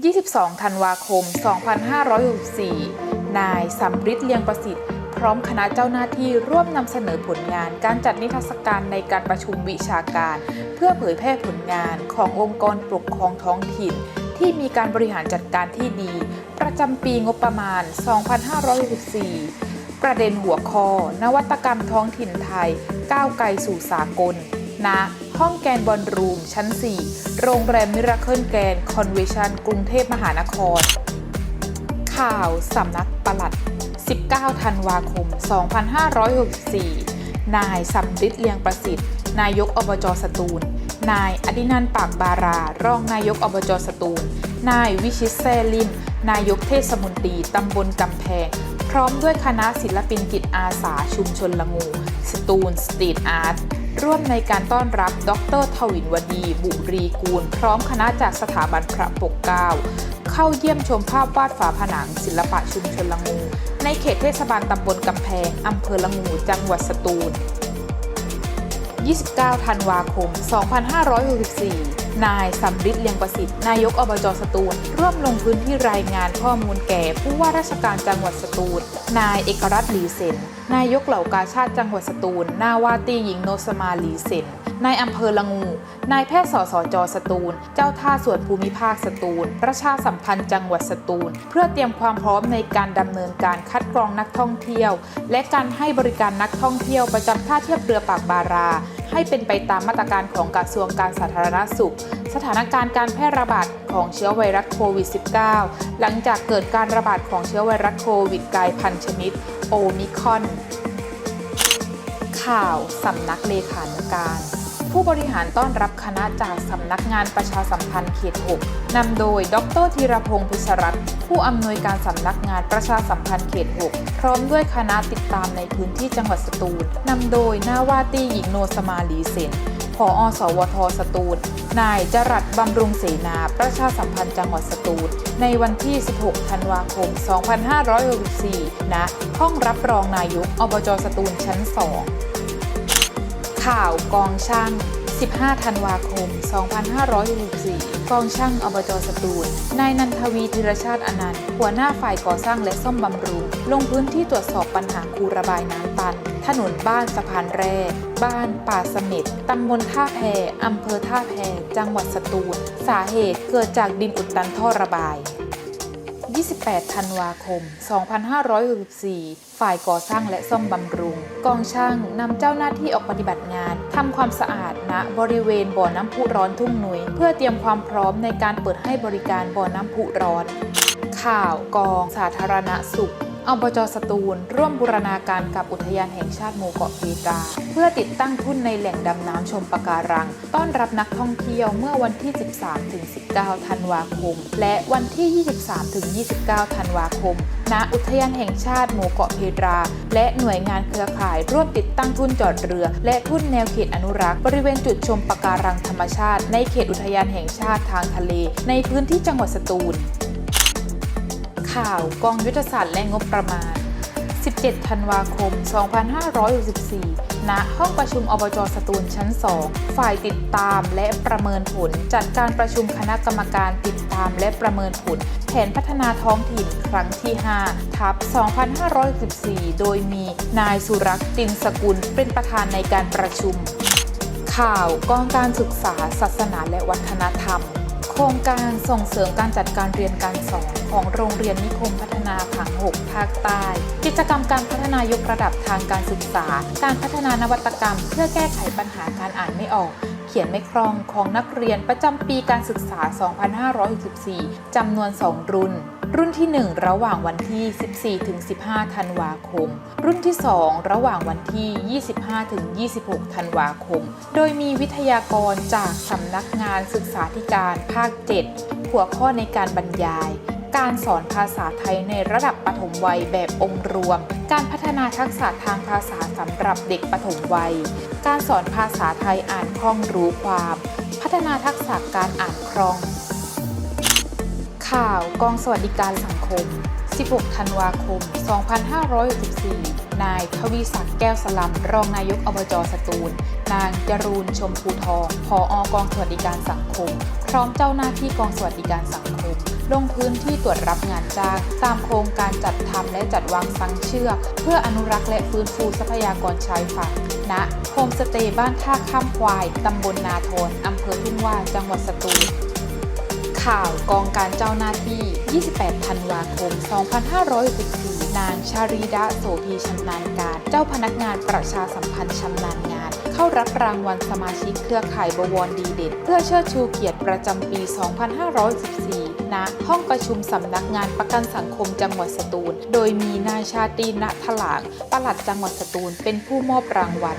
22 ธันวาคม 2564 นายสัมฤทธิ์เลียงประสิทธิ์ พร้อมคณะเจ้าหน้าที่ร่วมนำเสนอผลงานการจัดนิทรรศการในการประชุมวิชาการ เพื่อเผยแพร่ผลงานขององค์กรปกครองท้องถิ่น ที่มีการบริหารจัดการที่ดี ประจำปีงบประมาณ 2564 ประเด็นหัวข้อ นวัตกรรมท้องถิ่นไทย ก้าวไกลสู่สากล ณห้องแกนบอลรูม ชั้น 4 โรงแรมมิราเคิลแกนคอนเวชั่นกรุงเทพมหานคร ข่าวสำนักปลัด 19 ธันวาคม 2564 นายสัมฤทธิ์เลียงประสิทธิ์ นายกอบจสตูล นายอดินันปากบารา รองนายกอบจสตูล นายวิชิตแซลิมนายกเทศมนตรีตำบลกำแพง พร้อมด้วยคณะศิลปินจิตอาสาชุมชนละงู สตูลสตรีทอาร์ต ร่วมในการต้อนรับ ดรทวินวดี บุรีกูล พร้อมคณะจากสถาบันพระปกเกล้าเข้าเยี่ยมชมภาพวาดฝาผนัง ศิลปะชุมชนละงู ในเขตเทศบาลตำบลกำแพง อำเภอละงู จังหวัดสตูล 29 ธันวาคม 2564 นายสัมฤทธิ์เลียงประสิทธิ์นายกอบจสตูลร่วมลงพื้นที่รายงานข้อมูลแก่ ผู้ว่าราชการจังหวัดสตูล นายเอกรัตน์หลีเซนนายกเหล่ากาชาติจังหวัดสตูล นาวาตีหญิงโนสมาหลีเซนนายอำเภอละงู นายแพทย์สสจสตูล เจ้าท่าส่วนภูมิภาคสตูล ประชาสัมพันธ์จังหวัดสตูล เพื่อเตรียมความพร้อมในการดำเนินการคัดกรองนักท่องเที่ยว และการให้บริการนักท่องเที่ยวประจำท่าเทียบเรือปากบารา ให้เป็นไปตามมาตรการของกระทรวงการสาธารณสุข สถานการณ์การแพร่ระบาดของเชื้อไวรัสโควิด -19 หลังจากเกิดการระบาดของเชื้อไวรัสโควิดกลายพันธุ์ชนิดโอมิคอน ข่าวสำนักเลขานุการ ผู้บริหารต้อนรับคณะจากสำนักงานประชาสัมพันธ์เขต 6 นำโดย ดรธีรพงศ์พิชรัตน์ผู้อำนวยการสำนักงานประชาสัมพันธ์เขต 6 พร้อมด้วยคณะติดตามในพื้นที่จังหวัดสตูลนำโดยนาวาตีหญิงโนสมาลีเซนผอสวทสตูล นายจรัสบำรุงเสนาประชาสัมพันธ์จังหวัดสตูล ในวันที่ 16 ธันวาคม 2564ณห้องรับรองนายกอบจสตูลชั้น 2 ข่าวกองช่าง 15 ธันวาคม 2564 กองช่างอบจสตูล นายนันทวีธีรชาติอนันต์ หัวหน้าฝ่ายก่อสร้างและซ่อมบำรุง ลงพื้นที่ตรวจสอบปัญหาคูระบายน้ำตัน ถนนบ้านสะพานแร่บ้านป่าเสม็ดตำบลท่าแพอำเภอท่าแพ จังหวัดสตูล สาเหตุเกิดจากดินอุดตันท่อระบาย 28 ธันวาคม 2564 ฝ่ายก่อสร้างและซ่อมบำรุง กองช่างนำเจ้าหน้าที่ออกปฏิบัติงานทำความสะอาดณบริเวณบ่อน้ำพุร้อนทุ่งหนุย เพื่อเตรียมความพร้อมในการเปิดให้บริการบ่อน้ำพุร้อน ข่าวกองสาธารณสุข อบจสตูล ร่วมบูรณาการกับอุทยานแห่งชาติหมู่เกาะเพตราเพื่อติดตั้งทุ่นในแหล่งดำน้ำชมปะการัง ต้อนรับนักท่องเที่ยวเมื่อวันที่ 13-19 ธันวาคม และวันที่ 23-29 ธันวาคม ณ อุทยานแห่งชาติหมู่เกาะเพตรา และหน่วยงานเครือข่ายร่วมติดตั้งทุ่นจอดเรือ และทุ่นแนวเขตอนุรักษ์ บริเวณจุดชมปะการังธรรมชาติ ในเขตอุทยานแห่งชาติทางทะเล ในพื้นที่จังหวัดสตูล ข่าวกองยุทธศาสตร์และงบประมาณ 17 ธันวาคม 2564 ณ ห้องประชุมอบจสตูลชั้น 2 ฝ่ายติดตามและประเมินผล จัดการประชุมคณะกรรมการติดตามและประเมินผล แผนพัฒนาท้องถิ่นครั้งที่ 5 ทับ 2564 โดยมีนายสุรักษ์ตินสกุลเป็นประธานในการประชุม ข่าวกองการศึกษาศาสนาและวัฒนธรรม โครงการส่งเสริมการจัดการเรียนการสอนของโรงเรียนนิคมพัฒนาผังหกภาคใต้ กิจกรรมการพัฒนายกระดับทางการศึกษา การพัฒนานวัตกรรม เพื่อแก้ไขปัญหาการอ่านไม่ออก ขียนไม่คล่องของนักเรียนประจำปีการศึกษา 2564 จำนวน 2 รุ่น รุ่นที่ 1 ระหว่างวันที่ 14-15 ธันวาคม รุ่นที่ 2 ระหว่างวันที่ 25-26 ธันวาคม โดยมีวิทยากรจากสำนักงานศึกษาธิการภาค 7 หัวข้อในการบรรยาย การสอนภาษาไทยในระดับปฐมวัยแบบองค์รวม การพัฒนาทักษะทางภาษาสำหรับเด็กปฐมวัย การสอนภาษาไทยอ่านคล่องรู้ความ พัฒนาทักษะการอ่านคล่อง ข่าวกองสวัสดิการสังคม 16 ธันวาคม 2564นายทวีศักดิ์แก้วสลัมรองนายกอบจสตูล นางจรูนชมพูทองผออกองสวัสดิการสังคม พร้อมเจ้าหน้าที่กองสวัสดิการสังคม ลงพื้นที่ตรวจรับงานจ้าง ตามโครงการจัดทำและจัดวางสังเชือก เพื่ออนุรักษ์และฟื้นฟูทรัพยากรชายฝั่งณโฮมสเตย์บ้านท่าข้ามควาย ตำบลนาทนอำเภอทุ่งว่าจังหวัดสตูลข่าวกองการเจ้าหน้าที่ 28 ธันวาคม 2564 นางชารีดาโสพีชำนาญการ เจ้าพนักงานประชาสัมพันธ์ชำนาญงาน เข้ารับรางวัลสมาชิกเครือข่ายบวรดีเด่นเพื่อเชิดชูเกียรติประจำปี 2514 ณ ห้องประชุมสำนักงานประกันสังคมจังหวัดสตูล โดยมีนายชาตรีณถลางปลัดจังหวัดสตูลเป็นผู้มอบรางวัล